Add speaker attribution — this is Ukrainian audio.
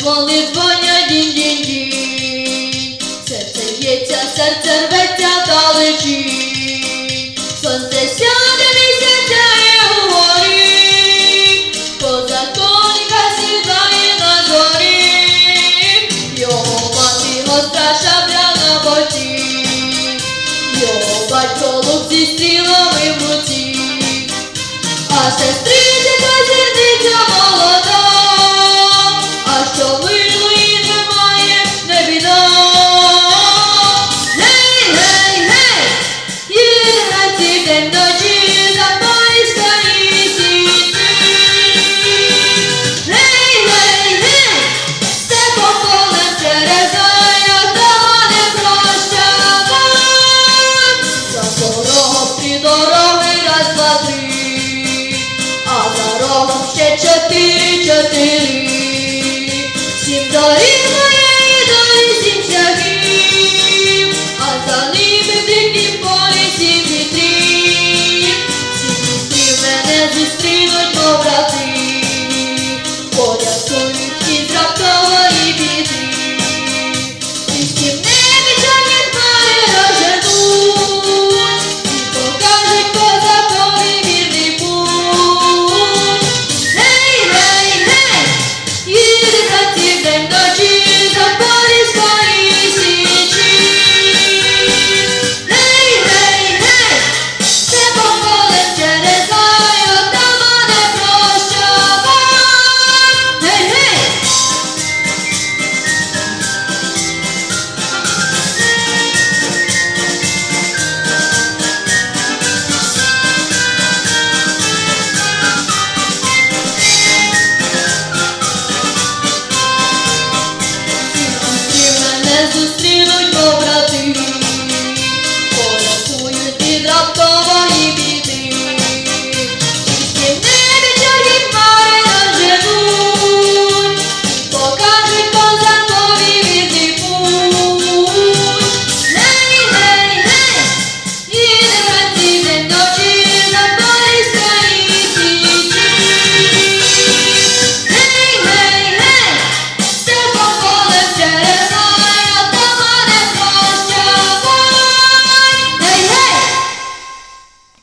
Speaker 1: дзвони дзвонять дінь-дінь-дінь. Серце б'ється, серце рветься вдалечі. Сонце сяде, місяць сяє угорі. Позаконника сідає на зорі. Його мати гостра шабля на боці. Його батько лук зі стрілами в руці. А сестриця Just feel it, go зустрінуть добра.